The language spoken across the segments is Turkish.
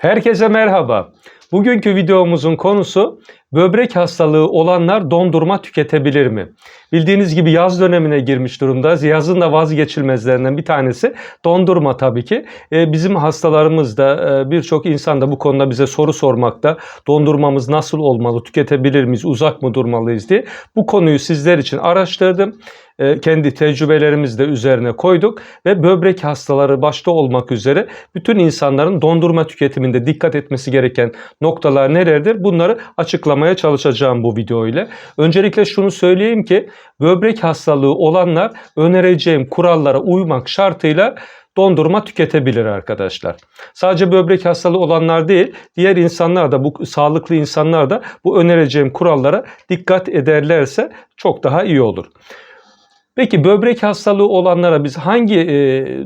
Herkese merhaba. Bugünkü videomuzun konusu böbrek hastalığı olanlar dondurma tüketebilir mi? Bildiğiniz gibi yaz dönemine girmiş durumda. Yazın da vazgeçilmezlerinden bir tanesi dondurma tabii ki. Ee, bizim hastalarımız da e, birçok insan da bu konuda bize soru sormakta. Dondurmamız nasıl olmalı? Tüketebilir miyiz? Uzak mı durmalıyız diye. Bu konuyu sizler için araştırdım. Ee, kendi tecrübelerimizi de üzerine koyduk ve böbrek hastaları başta olmak üzere bütün insanların dondurma tüketiminde dikkat etmesi gereken noktalar nelerdir? Bunları açıklamaya çalışacağım bu video ile. Öncelikle şunu söyleyeyim ki böbrek hastalığı olanlar önereceğim kurallara uymak şartıyla dondurma tüketebilir arkadaşlar. Sadece böbrek hastalığı olanlar değil, diğer insanlar da bu sağlıklı insanlar da bu önereceğim kurallara dikkat ederlerse çok daha iyi olur. Peki böbrek hastalığı olanlara biz hangi e,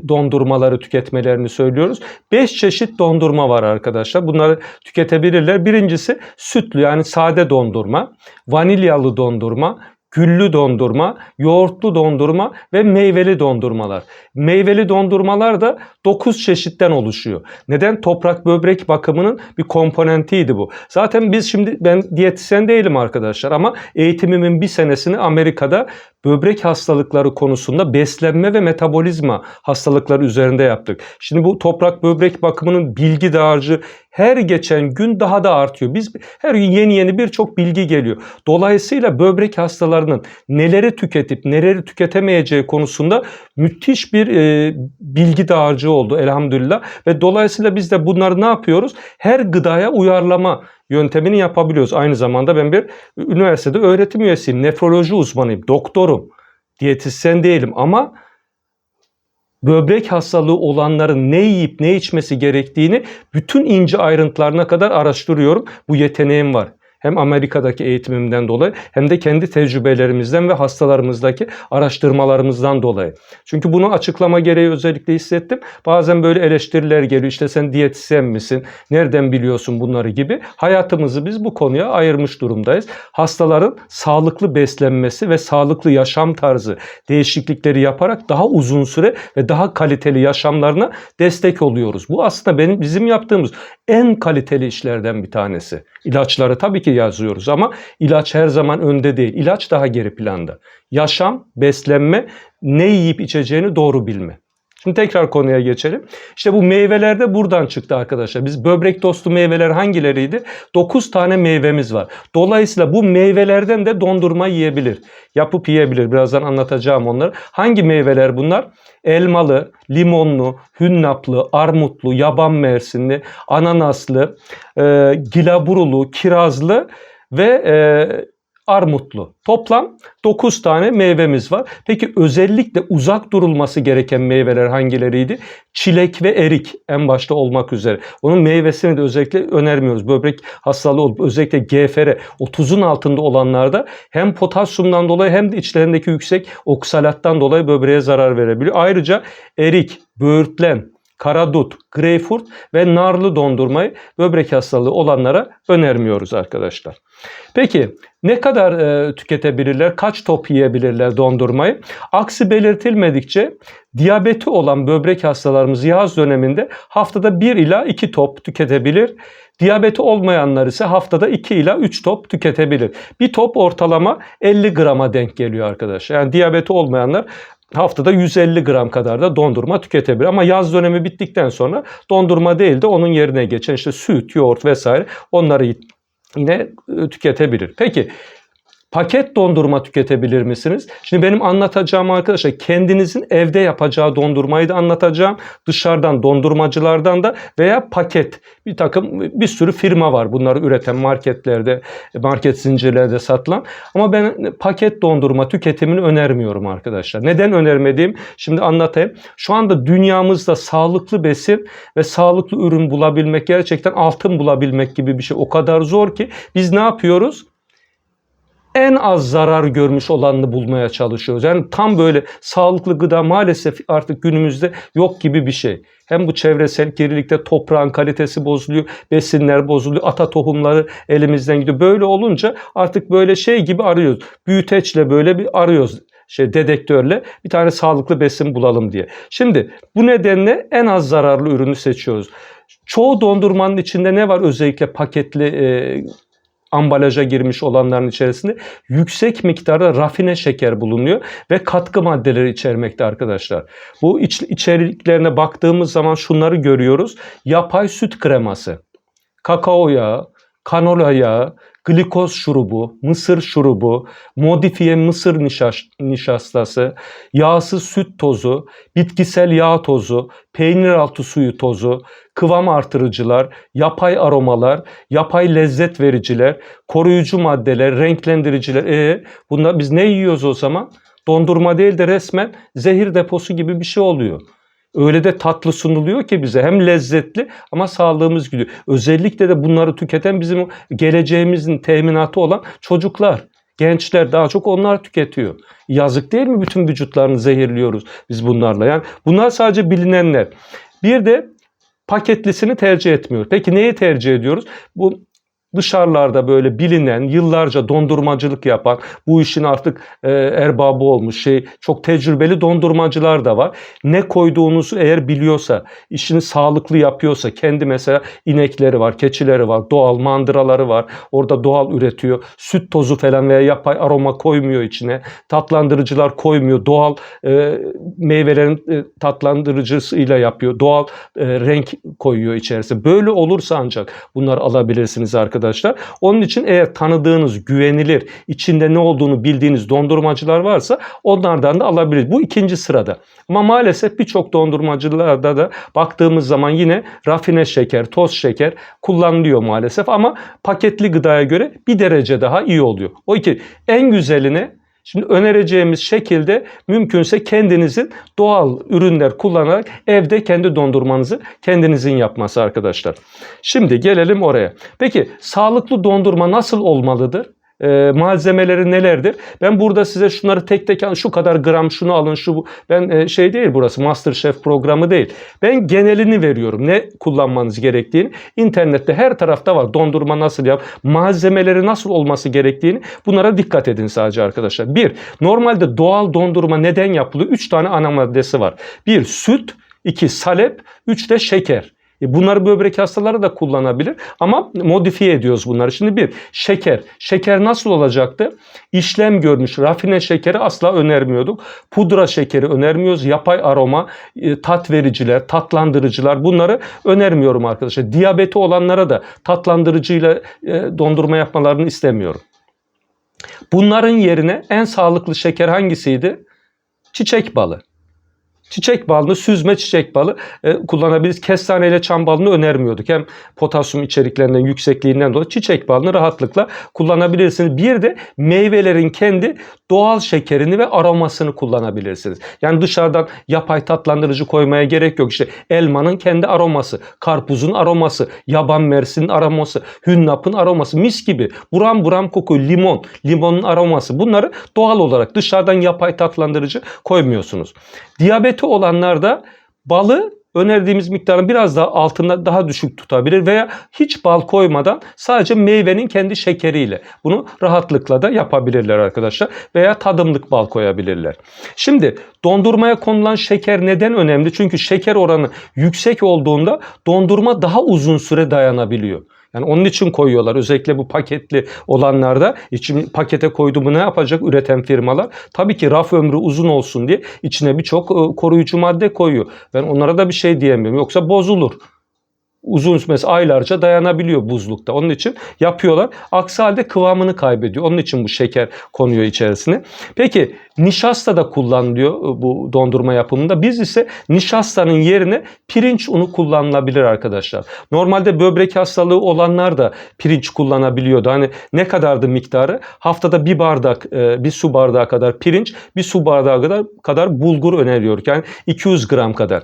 dondurmaları tüketmelerini söylüyoruz? 5 çeşit dondurma var arkadaşlar. Bunları tüketebilirler. Birincisi sütlü yani sade dondurma, vanilyalı dondurma, güllü dondurma, yoğurtlu dondurma ve meyveli dondurmalar. Meyveli dondurmalar da 9 çeşitten oluşuyor. Neden? Toprak böbrek bakımının bir komponentiydi bu. Zaten biz şimdi ben diyetisyen değilim arkadaşlar ama eğitimimin bir senesini Amerika'da böbrek hastalıkları konusunda beslenme ve metabolizma hastalıkları üzerinde yaptık. Şimdi bu toprak böbrek bakımının bilgi dağarcığı her geçen gün daha da artıyor. Biz her gün yeni yeni birçok bilgi geliyor. Dolayısıyla böbrek hastalarının neleri tüketip neleri tüketemeyeceği konusunda müthiş bir e, bilgi dağarcığı oldu elhamdülillah. Ve dolayısıyla biz de bunları ne yapıyoruz? Her gıdaya uyarlama yöntemini yapabiliyoruz. Aynı zamanda ben bir üniversitede öğretim üyesiyim, nefroloji uzmanıyım, doktorum, diyetisyen değilim ama böbrek hastalığı olanların ne yiyip ne içmesi gerektiğini bütün ince ayrıntılarına kadar araştırıyorum. Bu yeteneğim var. Hem Amerika'daki eğitimimden dolayı hem de kendi tecrübelerimizden ve hastalarımızdaki araştırmalarımızdan dolayı. Çünkü bunu açıklama gereği özellikle hissettim. Bazen böyle eleştiriler geliyor. İşte sen diyetisyen misin? Nereden biliyorsun bunları gibi. Hayatımızı biz bu konuya ayırmış durumdayız. Hastaların sağlıklı beslenmesi ve sağlıklı yaşam tarzı değişiklikleri yaparak daha uzun süre ve daha kaliteli yaşamlarına destek oluyoruz. Bu aslında benim bizim yaptığımız en kaliteli işlerden bir tanesi. İlaçları tabii ki yazıyoruz ama ilaç her zaman önde değil. İlaç daha geri planda. Yaşam, beslenme, ne yiyip içeceğini doğru bilme. Şimdi tekrar konuya geçelim. İşte bu meyveler de buradan çıktı arkadaşlar. Biz böbrek dostu meyveler hangileriydi? 9 tane meyvemiz var. Dolayısıyla bu meyvelerden de dondurma yiyebilir. Yapıp yiyebilir. Birazdan anlatacağım onları. Hangi meyveler bunlar? Elmalı, limonlu, hünnaplı, armutlu, yaban mersinli, ananaslı, e, gilaburulu, kirazlı ve e, armutlu. Toplam 9 tane meyvemiz var. Peki özellikle uzak durulması gereken meyveler hangileriydi? Çilek ve erik en başta olmak üzere. Onun meyvesini de özellikle önermiyoruz. Böbrek hastalığı olup özellikle GFR 30'un altında olanlarda hem potasyumdan dolayı hem de içlerindeki yüksek oksalattan dolayı böbreğe zarar verebiliyor. Ayrıca erik, böğürtlen, karadut, greyfurt ve narlı dondurmayı böbrek hastalığı olanlara önermiyoruz arkadaşlar. Peki ne kadar e, tüketebilirler? Kaç top yiyebilirler dondurmayı? Aksi belirtilmedikçe diyabeti olan böbrek hastalarımız yaz döneminde haftada 1 ila 2 top tüketebilir. Diyabeti olmayanlar ise haftada 2 ila 3 top tüketebilir. Bir top ortalama 50 grama denk geliyor arkadaşlar. Yani diyabeti olmayanlar haftada 150 gram kadar da dondurma tüketebilir. Ama yaz dönemi bittikten sonra dondurma değil de onun yerine geçen işte süt, yoğurt vesaire onları yine e, tüketebilir. Peki Paket dondurma tüketebilir misiniz? Şimdi benim anlatacağım arkadaşlar kendinizin evde yapacağı dondurmayı da anlatacağım. Dışarıdan dondurmacılardan da veya paket bir takım bir sürü firma var bunları üreten marketlerde, market zincirlerde satılan. Ama ben paket dondurma tüketimini önermiyorum arkadaşlar. Neden önermediğim şimdi anlatayım. Şu anda dünyamızda sağlıklı besin ve sağlıklı ürün bulabilmek gerçekten altın bulabilmek gibi bir şey. O kadar zor ki biz ne yapıyoruz? En az zarar görmüş olanını bulmaya çalışıyoruz. Yani tam böyle sağlıklı gıda maalesef artık günümüzde yok gibi bir şey. Hem bu çevresel kirlilikte toprağın kalitesi bozuluyor, besinler bozuluyor, ata tohumları elimizden gidiyor. Böyle olunca artık böyle şey gibi arıyoruz. Büyüteçle böyle bir arıyoruz şey dedektörle bir tane sağlıklı besin bulalım diye. Şimdi bu nedenle en az zararlı ürünü seçiyoruz. Çoğu dondurmanın içinde ne var özellikle paketli e, ambalaja girmiş olanların içerisinde yüksek miktarda rafine şeker bulunuyor ve katkı maddeleri içermekte arkadaşlar. Bu iç, içeriklerine baktığımız zaman şunları görüyoruz. Yapay süt kreması, kakao yağı, kanola yağı, glikoz şurubu, mısır şurubu, modifiye mısır nişas, nişastası, yağsız süt tozu, bitkisel yağ tozu, peynir altı suyu tozu, kıvam artırıcılar, yapay aromalar, yapay lezzet vericiler, koruyucu maddeler, renklendiriciler. E bunlar biz ne yiyoruz o zaman? Dondurma değil de resmen zehir deposu gibi bir şey oluyor. Öyle de tatlı sunuluyor ki bize hem lezzetli ama sağlığımız gidiyor. Özellikle de bunları tüketen bizim geleceğimizin teminatı olan çocuklar. Gençler daha çok onlar tüketiyor. Yazık değil mi bütün vücutlarını zehirliyoruz biz bunlarla. Yani bunlar sadece bilinenler. Bir de paketlisini tercih etmiyor. Peki neyi tercih ediyoruz? Bu dışarılarda böyle bilinen, yıllarca dondurmacılık yapan, bu işin artık e, erbabı olmuş şey, çok tecrübeli dondurmacılar da var. Ne koyduğunuzu eğer biliyorsa, işini sağlıklı yapıyorsa, kendi mesela inekleri var, keçileri var, doğal mandıraları var, orada doğal üretiyor. Süt tozu falan veya yapay aroma koymuyor içine, tatlandırıcılar koymuyor, doğal e, meyvelerin e, tatlandırıcısıyla yapıyor, doğal e, renk koyuyor içerisine. Böyle olursa ancak bunları alabilirsiniz arkadaşlar arkadaşlar. Onun için eğer tanıdığınız, güvenilir, içinde ne olduğunu bildiğiniz dondurmacılar varsa onlardan da alabiliriz. Bu ikinci sırada. Ama maalesef birçok dondurmacılarda da baktığımız zaman yine rafine şeker, toz şeker kullanılıyor maalesef ama paketli gıdaya göre bir derece daha iyi oluyor. O iki en güzeline Şimdi önereceğimiz şekilde mümkünse kendinizin doğal ürünler kullanarak evde kendi dondurmanızı kendinizin yapması arkadaşlar. Şimdi gelelim oraya. Peki sağlıklı dondurma nasıl olmalıdır? E, malzemeleri nelerdir? Ben burada size şunları tek tek şu kadar gram şunu alın şu bu. Ben e, şey değil burası Masterchef programı değil. Ben genelini veriyorum. Ne kullanmanız gerektiğini. İnternette her tarafta var. Dondurma nasıl yap? Malzemeleri nasıl olması gerektiğini. Bunlara dikkat edin sadece arkadaşlar. Bir, normalde doğal dondurma neden yapılıyor? Üç tane ana maddesi var. Bir, süt. iki salep. Üç de şeker. E bunları böbrek hastaları da kullanabilir ama modifiye ediyoruz bunları. Şimdi bir şeker. Şeker nasıl olacaktı? İşlem görmüş rafine şekeri asla önermiyorduk. Pudra şekeri önermiyoruz. Yapay aroma, e, tat vericiler, tatlandırıcılar bunları önermiyorum arkadaşlar. Diyabeti olanlara da tatlandırıcıyla e, dondurma yapmalarını istemiyorum. Bunların yerine en sağlıklı şeker hangisiydi? Çiçek balı. Çiçek balını, süzme çiçek balı e, kullanabiliriz. Kestane ile çam balını önermiyorduk. Hem potasyum içeriklerinden, yüksekliğinden dolayı çiçek balını rahatlıkla kullanabilirsiniz. Bir de meyvelerin kendi doğal şekerini ve aromasını kullanabilirsiniz. Yani dışarıdan yapay tatlandırıcı koymaya gerek yok. İşte elmanın kendi aroması, karpuzun aroması, yaban mersinin aroması, hünnapın aroması mis gibi buram buram koku, limon, limonun aroması bunları doğal olarak dışarıdan yapay tatlandırıcı koymuyorsunuz. Diyabeti olanlar da balı önerdiğimiz miktarın biraz daha altında daha düşük tutabilir veya hiç bal koymadan sadece meyvenin kendi şekeriyle bunu rahatlıkla da yapabilirler arkadaşlar veya tadımlık bal koyabilirler. Şimdi dondurmaya konulan şeker neden önemli? Çünkü şeker oranı yüksek olduğunda dondurma daha uzun süre dayanabiliyor. Yani onun için koyuyorlar. Özellikle bu paketli olanlarda için pakete koyduğumu ne yapacak üreten firmalar? Tabii ki raf ömrü uzun olsun diye içine birçok e, koruyucu madde koyuyor. Ben onlara da bir şey diyemiyorum. Yoksa bozulur uzun mesela aylarca dayanabiliyor buzlukta. Onun için yapıyorlar. Aksi halde kıvamını kaybediyor. Onun için bu şeker konuyor içerisine. Peki nişasta da kullanılıyor e, bu dondurma yapımında. Biz ise nişastanın yerine pirinç unu kullanılabilir arkadaşlar. Normalde böbrek hastalığı olanlar da pirinç kullanabiliyordu. Hani ne kadardı miktarı? Haftada bir bardak, e, bir su bardağı kadar pirinç, bir su bardağı kadar, kadar bulgur öneriyor. Yani 200 gram kadar.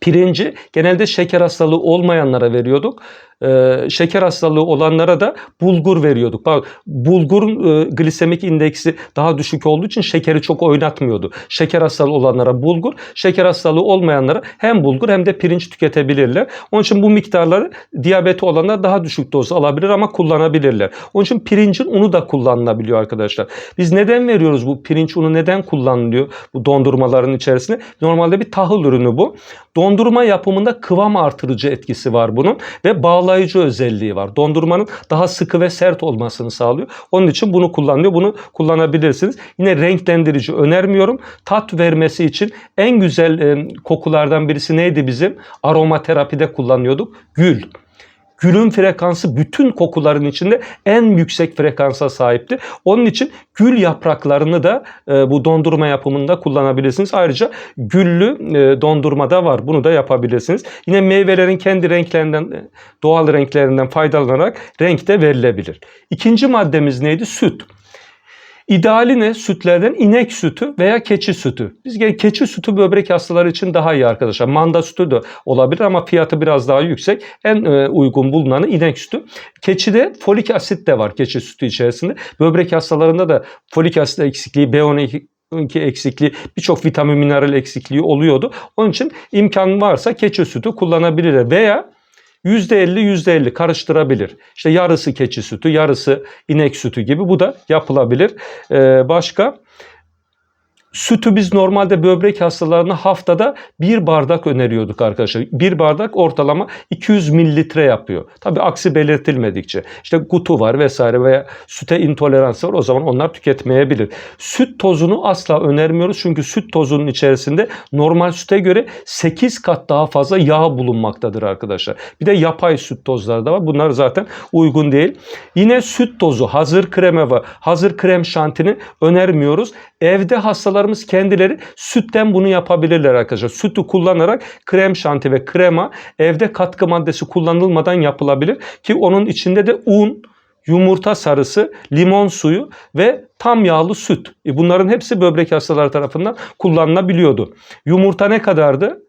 Pirinci genelde şeker hastalığı olmayanlara veriyorduk. E, şeker hastalığı olanlara da bulgur veriyorduk. Bak, bulgurun e, glisemik indeksi daha düşük olduğu için şekeri çok oynatmıyordu. Şeker hastalığı olanlara bulgur, şeker hastalığı olmayanlara hem bulgur hem de pirinç tüketebilirler. Onun için bu miktarları diyabeti olanlar daha düşük doz alabilir ama kullanabilirler. Onun için pirincin unu da kullanılabiliyor arkadaşlar. Biz neden veriyoruz bu pirinç unu neden kullanılıyor bu dondurmaların içerisinde? Normalde bir tahıl ürünü bu. Dondurma yapımında kıvam artırıcı etkisi var bunun ve bağlayıcı özelliği var. Dondurmanın daha sıkı ve sert olmasını sağlıyor. Onun için bunu kullanılıyor. Bunu kullanabilirsiniz. Yine renklendirici önermiyorum. Tat vermesi için en güzel e, kokulardan birisi neydi bizim? Aromaterapide kullanıyorduk. Gül. Gülün frekansı bütün kokuların içinde en yüksek frekansa sahipti. Onun için gül yapraklarını da e, bu dondurma yapımında kullanabilirsiniz. Ayrıca güllü e, dondurma da var. Bunu da yapabilirsiniz. Yine meyvelerin kendi renklerinden, e, doğal renklerinden faydalanarak renk de verilebilir. İkinci maddemiz neydi? Süt. İdeali ne? Sütlerden inek sütü veya keçi sütü. Biz gene keçi sütü böbrek hastaları için daha iyi arkadaşlar. Manda sütü de olabilir ama fiyatı biraz daha yüksek. En e, uygun bulunanı inek sütü. Keçide folik asit de var keçi sütü içerisinde. Böbrek hastalarında da folik asit eksikliği, B12 ki eksikliği, birçok vitamin mineral eksikliği oluyordu. Onun için imkan varsa keçi sütü kullanabilir veya %50 %50 karıştırabilir. İşte yarısı keçi sütü, yarısı inek sütü gibi bu da yapılabilir. Ee, başka Sütü biz normalde böbrek hastalarına haftada bir bardak öneriyorduk arkadaşlar. Bir bardak ortalama 200 mililitre yapıyor. Tabi aksi belirtilmedikçe. İşte gutu var vesaire veya süte intolerans var o zaman onlar tüketmeyebilir. Süt tozunu asla önermiyoruz çünkü süt tozunun içerisinde normal süte göre 8 kat daha fazla yağ bulunmaktadır arkadaşlar. Bir de yapay süt tozları da var. Bunlar zaten uygun değil. Yine süt tozu, hazır kreme var. Hazır krem şantini önermiyoruz. Evde hastalarımız kendileri sütten bunu yapabilirler arkadaşlar. Sütü kullanarak krem şanti ve krema evde katkı maddesi kullanılmadan yapılabilir. Ki onun içinde de un, yumurta sarısı, limon suyu ve tam yağlı süt. E bunların hepsi böbrek hastaları tarafından kullanılabiliyordu. Yumurta ne kadardı?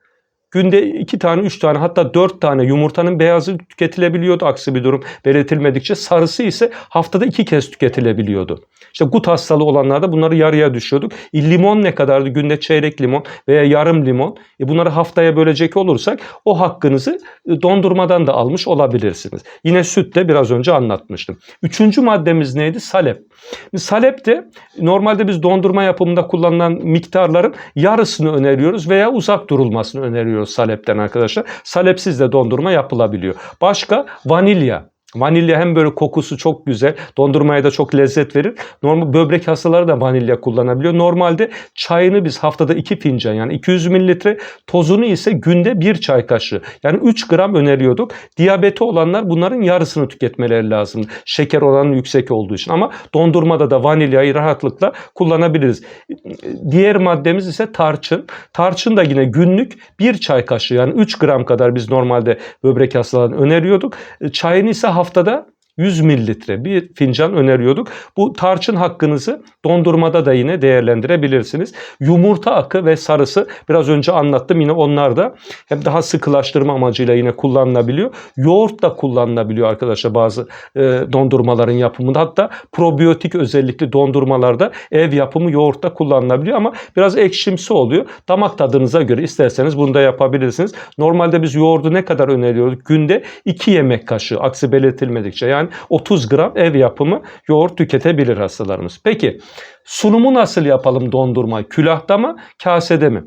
Günde iki tane, üç tane hatta dört tane yumurtanın beyazı tüketilebiliyordu aksi bir durum belirtilmedikçe. Sarısı ise haftada iki kez tüketilebiliyordu. İşte gut hastalığı olanlarda bunları yarıya düşüyorduk. E, limon ne kadardı? Günde çeyrek limon veya yarım limon. E, bunları haftaya bölecek olursak o hakkınızı e, dondurmadan da almış olabilirsiniz. Yine sütle biraz önce anlatmıştım. Üçüncü maddemiz neydi? Salep. Salep de normalde biz dondurma yapımında kullanılan miktarların yarısını öneriyoruz veya uzak durulmasını öneriyoruz salepten arkadaşlar. Salepsiz de dondurma yapılabiliyor. Başka vanilya. Vanilya hem böyle kokusu çok güzel, dondurmaya da çok lezzet verir. Normal böbrek hastaları da vanilya kullanabiliyor. Normalde çayını biz haftada 2 fincan yani 200 mililitre, tozunu ise günde 1 çay kaşığı. Yani 3 gram öneriyorduk. Diyabeti olanlar bunların yarısını tüketmeleri lazım. Şeker oranı yüksek olduğu için ama dondurmada da vanilyayı rahatlıkla kullanabiliriz. Diğer maddemiz ise tarçın. Tarçın da yine günlük 1 çay kaşığı yani 3 gram kadar biz normalde böbrek hastalarına öneriyorduk. Çayını ise haftada 100 mililitre bir fincan öneriyorduk. Bu tarçın hakkınızı dondurmada da yine değerlendirebilirsiniz. Yumurta akı ve sarısı biraz önce anlattım. Yine onlar da hem daha sıkılaştırma amacıyla yine kullanılabiliyor. Yoğurt da kullanılabiliyor arkadaşlar bazı e, dondurmaların yapımında. Hatta probiyotik özellikli dondurmalarda ev yapımı yoğurt kullanılabiliyor ama biraz ekşimsi oluyor. Damak tadınıza göre isterseniz bunu da yapabilirsiniz. Normalde biz yoğurdu ne kadar öneriyoruz? Günde 2 yemek kaşığı aksi belirtilmedikçe. Yani 30 gram ev yapımı yoğurt tüketebilir hastalarımız. Peki sunumu nasıl yapalım dondurma? Külahta mı, kasede mi?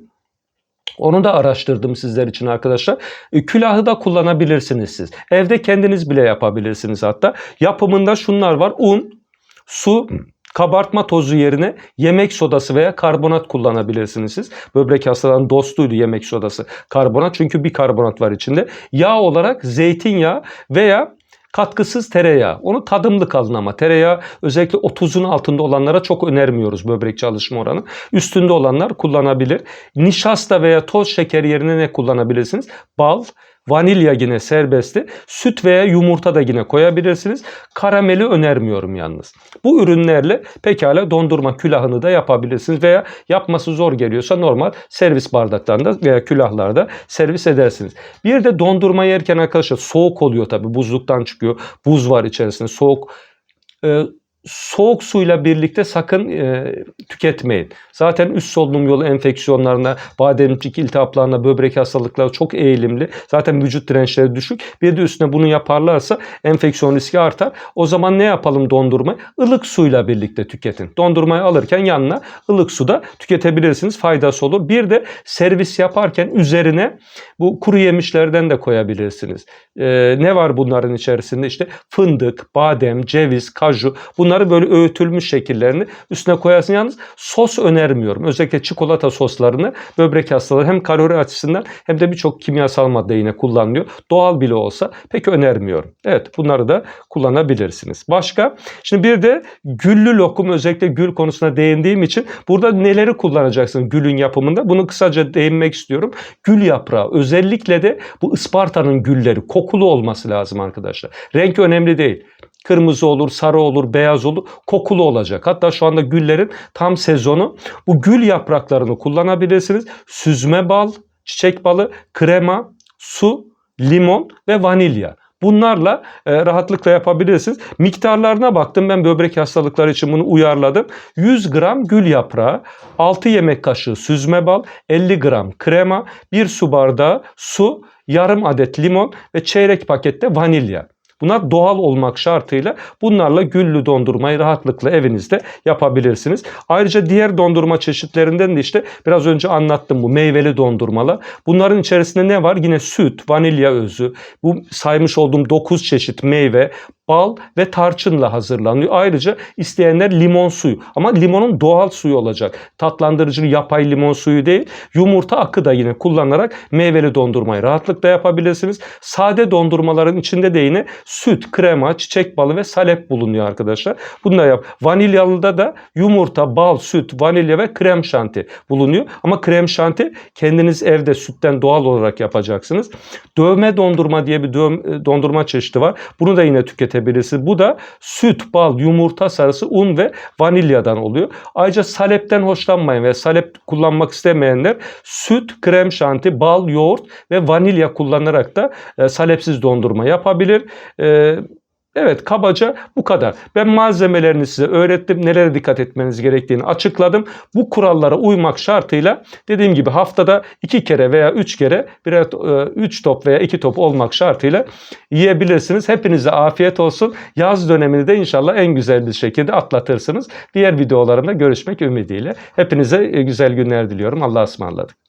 Onu da araştırdım sizler için arkadaşlar. E, Külahı da kullanabilirsiniz siz. Evde kendiniz bile yapabilirsiniz hatta. Yapımında şunlar var. Un, su, kabartma tozu yerine yemek sodası veya karbonat kullanabilirsiniz siz. Böbrek hastalarının dostuydu yemek sodası. Karbonat çünkü bir karbonat var içinde. Yağ olarak zeytinyağı veya katkısız tereyağı. Onu tadımlık alın ama tereyağı özellikle 30'un altında olanlara çok önermiyoruz böbrek çalışma oranı. Üstünde olanlar kullanabilir. Nişasta veya toz şeker yerine ne kullanabilirsiniz? Bal, Vanilya yine serbestti. Süt veya yumurta da yine koyabilirsiniz. Karameli önermiyorum yalnız. Bu ürünlerle pekala dondurma külahını da yapabilirsiniz veya yapması zor geliyorsa normal servis bardaklarında veya külahlarda servis edersiniz. Bir de dondurma yerken arkadaşlar soğuk oluyor tabi buzluktan çıkıyor. Buz var içerisinde soğuk. Ee, soğuk suyla birlikte sakın e, tüketmeyin. Zaten üst solunum yolu enfeksiyonlarına, bademcik iltihaplarına, böbrek hastalıklarına çok eğilimli. Zaten vücut dirençleri düşük. Bir de üstüne bunu yaparlarsa enfeksiyon riski artar. O zaman ne yapalım dondurmayı? Ilık suyla birlikte tüketin. Dondurmayı alırken yanına ılık suda tüketebilirsiniz. Faydası olur. Bir de servis yaparken üzerine bu kuru yemişlerden de koyabilirsiniz. Ee, ne var bunların içerisinde? İşte fındık, badem, ceviz, kaju. Bunları böyle öğütülmüş şekillerini üstüne koyarsın. Yalnız sos önermiyorum. Özellikle çikolata soslarını böbrek hastaları hem kalori açısından hem de birçok kimyasal madde yine kullanılıyor. Doğal bile olsa pek önermiyorum. Evet bunları da kullanabilirsiniz. Başka? Şimdi bir de güllü lokum özellikle gül konusuna değindiğim için burada neleri kullanacaksın gülün yapımında? Bunu kısaca değinmek istiyorum. Gül yaprağı özellikle de bu Isparta'nın gülleri kokulu olması lazım arkadaşlar. Renk önemli değil. Kırmızı olur, sarı olur, beyaz olur, kokulu olacak. Hatta şu anda güllerin tam sezonu. Bu gül yapraklarını kullanabilirsiniz. Süzme bal, çiçek balı, krema, su, limon ve vanilya. Bunlarla e, rahatlıkla yapabilirsiniz. Miktarlarına baktım ben böbrek hastalıkları için bunu uyarladım. 100 gram gül yaprağı, 6 yemek kaşığı süzme bal, 50 gram krema, 1 su bardağı su, yarım adet limon ve çeyrek pakette vanilya. Bunlar doğal olmak şartıyla bunlarla güllü dondurmayı rahatlıkla evinizde yapabilirsiniz. Ayrıca diğer dondurma çeşitlerinden de işte biraz önce anlattım bu meyveli dondurmalar. Bunların içerisinde ne var? Yine süt, vanilya özü, bu saymış olduğum 9 çeşit meyve, bal ve tarçınla hazırlanıyor. Ayrıca isteyenler limon suyu ama limonun doğal suyu olacak. Tatlandırıcı yapay limon suyu değil. Yumurta akı da yine kullanarak meyveli dondurmayı rahatlıkla yapabilirsiniz. Sade dondurmaların içinde de yine süt, krema, çiçek balı ve salep bulunuyor arkadaşlar. Da yap. Vanilyalıda da yumurta, bal, süt, vanilya ve krem şanti bulunuyor. Ama krem şanti kendiniz evde sütten doğal olarak yapacaksınız. Dövme dondurma diye bir dövme, dondurma çeşidi var. Bunu da yine tüketebilirsiniz. Bu da süt, bal, yumurta sarısı, un ve vanilyadan oluyor. Ayrıca salepten hoşlanmayın ve salep kullanmak istemeyenler süt, krem şanti, bal, yoğurt ve vanilya kullanarak da e, salepsiz dondurma yapabilir. E, Evet kabaca bu kadar. Ben malzemelerini size öğrettim. Nelere dikkat etmeniz gerektiğini açıkladım. Bu kurallara uymak şartıyla dediğim gibi haftada iki kere veya üç kere birer e, üç top veya iki top olmak şartıyla yiyebilirsiniz. Hepinize afiyet olsun. Yaz dönemini de inşallah en güzel bir şekilde atlatırsınız. Diğer videolarımda görüşmek ümidiyle. Hepinize e, güzel günler diliyorum. Allah'a ısmarladık.